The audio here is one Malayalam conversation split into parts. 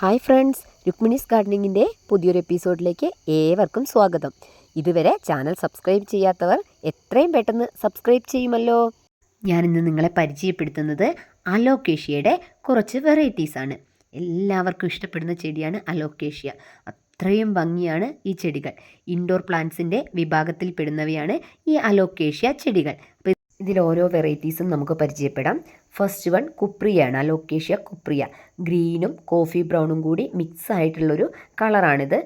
ഹായ് ഫ്രണ്ട്സ് രുക്മിണീസ് ഗാർഡനിങ്ങിന്റെ പുതിയൊരു എപ്പിസോഡിലേക്ക് ഏവർക്കും സ്വാഗതം. ഇതുവരെ ചാനൽ സബ്സ്ക്രൈബ് ചെയ്യാത്തവർ എത്രയും പെട്ടെന്ന് സബ്സ്ക്രൈബ് ചെയ്യുമല്ലോ. ഞാനിന്ന് നിങ്ങളെ പരിചയപ്പെടുത്തുന്നത് അലോക്കേഷ്യയുടെ കുറച്ച് വെറൈറ്റീസാണ് എല്ലാവർക്കും ഇഷ്ടപ്പെടുന്ന ചെടിയാണ് അലോക്കേഷ്യ. അത്രയും ഭംഗിയാണ് ഈ ചെടികൾ. ഇൻഡോർ പ്ലാന്റ്സിന്റെ വിഭാഗത്തിൽ പെടുന്നവയാണ് ഈ അലോക്കേഷ്യ ചെടികൾ. ഇതിൽ ഓരോ വെറൈറ്റീസും നമുക്ക് പരിചയപ്പെടാം. ഫസ്റ്റ് വൺ കുപ്രിയാണ് അലോക്കേഷ്യ കുപ്രിയ ഗ്രീനും കോഫി ബ്രൗണും കൂടി മിക്സ് ആയിട്ടുള്ളൊരു കളറാണിത്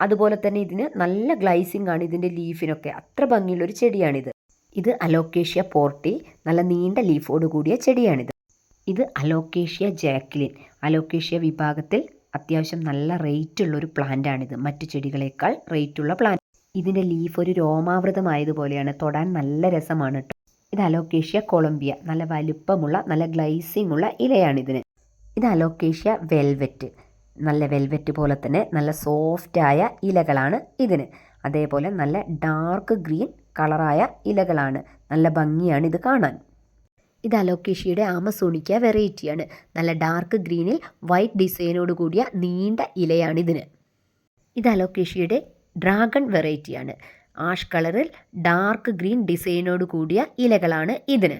അതുപോലെ തന്നെ ഇതിന് നല്ല ഗ്ലൈസിംഗ് ആണ് ഇതിന്റെ ലീഫിനൊക്കെ അത്ര ഭംഗിയുള്ളൊരു ചെടിയാണിത്. ഇത് അലോക്കേഷ്യ പോർട്ടി നല്ല നീണ്ട ലീഫോട് കൂടിയ ചെടിയാണിത്. ഇത് അലോക്കേഷ്യ ജാക്ലിൻ അലോക്കേഷ്യ വിഭാഗത്തിൽ അത്യാവശ്യം നല്ല റേറ്റുള്ളൊരു പ്ലാന്റാണിത് മറ്റു ചെടികളേക്കാൾ റേറ്റുള്ള പ്ലാന്റ് ഇതിന്റെ ലീഫ് ഒരു രോമാവൃതമായതുപോലെയാണ്. തൊടാൻ നല്ല രസമാണ് കേട്ടോ ഇത് അലോക്കേഷ്യ കൊളംബിയ. നല്ല വലുപ്പമുള്ള നല്ല ഗ്ലൈസിംഗ് ഉള്ള ഇലയാണിതിന്. ഇത് അലോക്കേഷ്യ വെൽവെറ്റ്. നല്ല വെൽവെറ്റ് പോലെ തന്നെ നല്ല സോഫ്റ്റായ ഇലകളാണ് ഇതിന്. അതേപോലെ നല്ല ഡാർക്ക് ഗ്രീൻ കളറായ ഇലകളാണ്. നല്ല ഭംഗിയാണ് ഇത് കാണാൻ. ഇത് അലോക്കേഷ്യയുടെ ആമസോണിക്ക വെറൈറ്റിയാണ്. നല്ല ഡാർക്ക് ഗ്രീനിൽ വൈറ്റ് ഡിസൈനോട് കൂടിയ നീണ്ട ഇലയാണിതിന്. ഇത് അലോക്കേഷ്യയുടെ ഡ്രാഗൺ വെറൈറ്റിയാണ്. ആഷ് കളറിൽ ഡാർക്ക് ഗ്രീൻ ഡിസൈനോട് കൂടിയ ഇലകളാണ് ഇതിന്.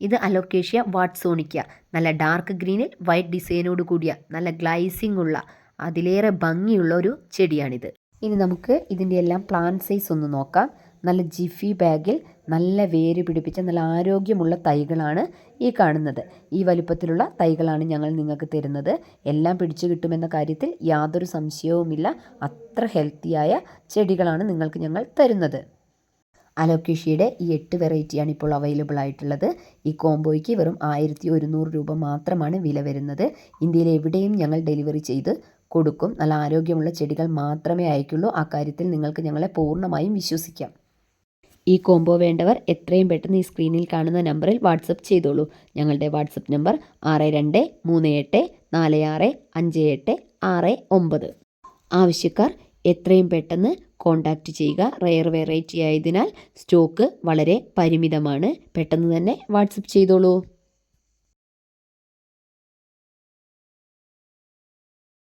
ഇത് അലോക്കേഷ്യ വാട്സോണിക്ക. നല്ല ഡാർക്ക് ഗ്രീനിൽ വൈറ്റ് ഡിസൈനോട് കൂടിയ നല്ല ഗ്ലൈസിംഗ് ഉള്ള അതിലേറെ ഭംഗിയുള്ള ഒരു ചെടിയാണിത്. ഇനി നമുക്ക് ഇതിന്റെ എല്ലാം പ്ലാന്റ് സൈസ് ഒന്ന് നോക്കാം. നല്ല ജിഫി ബാഗിൽ നല്ല വേര് പിടിപ്പിച്ച നല്ല ആരോഗ്യമുള്ള തൈകളാണ് ഈ കാണുന്നത്. ഈ വലുപ്പത്തിലുള്ള തൈകളാണ് ഞങ്ങൾ നിങ്ങൾക്ക് തരുന്നത്. എല്ലാം പിടിച്ചു കിട്ടുമെന്ന കാര്യത്തിൽ യാതൊരു സംശയവുമില്ല. അത്ര ഹെൽത്തിയായ ചെടികളാണ് നിങ്ങൾക്ക് ഞങ്ങൾ തരുന്നത്. അലോക്കേഷ്യയുടെ ഈ എട്ട് വെറൈറ്റിയാണ് ഇപ്പോൾ അവൈലബിൾ ആയിട്ടുള്ളത്. ഈ കോംബോയ്ക്ക് വെറും ആയിരത്തി ഒരുന്നൂറ് രൂപ മാത്രമാണ് വില വരുന്നത്. ഇന്ത്യയിൽ എവിടെയും ഞങ്ങൾ ഡെലിവറി ചെയ്ത് കൊടുക്കും. നല്ല ആരോഗ്യമുള്ള ചെടികൾ മാത്രമേ അയക്കുള്ളൂ ആ കാര്യത്തിൽ നിങ്ങൾക്ക് ഞങ്ങളെ പൂർണമായും വിശ്വസിക്കാം. ഈ കോംബോ വേണ്ടവർ എത്രയും പെട്ടെന്ന് ഈ സ്ക്രീനിൽ കാണുന്ന നമ്പറിൽ വാട്സപ്പ് ചെയ്തോളൂ. ഞങ്ങളുടെ വാട്സപ്പ് നമ്പർ ആറ് രണ്ട് മൂന്ന് എട്ട് നാല് ആറ് അഞ്ച് എട്ട് ആറ് ഒമ്പത്. ആവശ്യക്കാർ എത്രയും പെട്ടെന്ന് കോണ്ടാക്റ്റ് ചെയ്യുക. റെയർ വെറൈറ്റി ആയതിനാൽ സ്റ്റോക്ക് വളരെ പരിമിതമാണ്. പെട്ടെന്ന് തന്നെ വാട്സപ്പ് ചെയ്തോളൂ.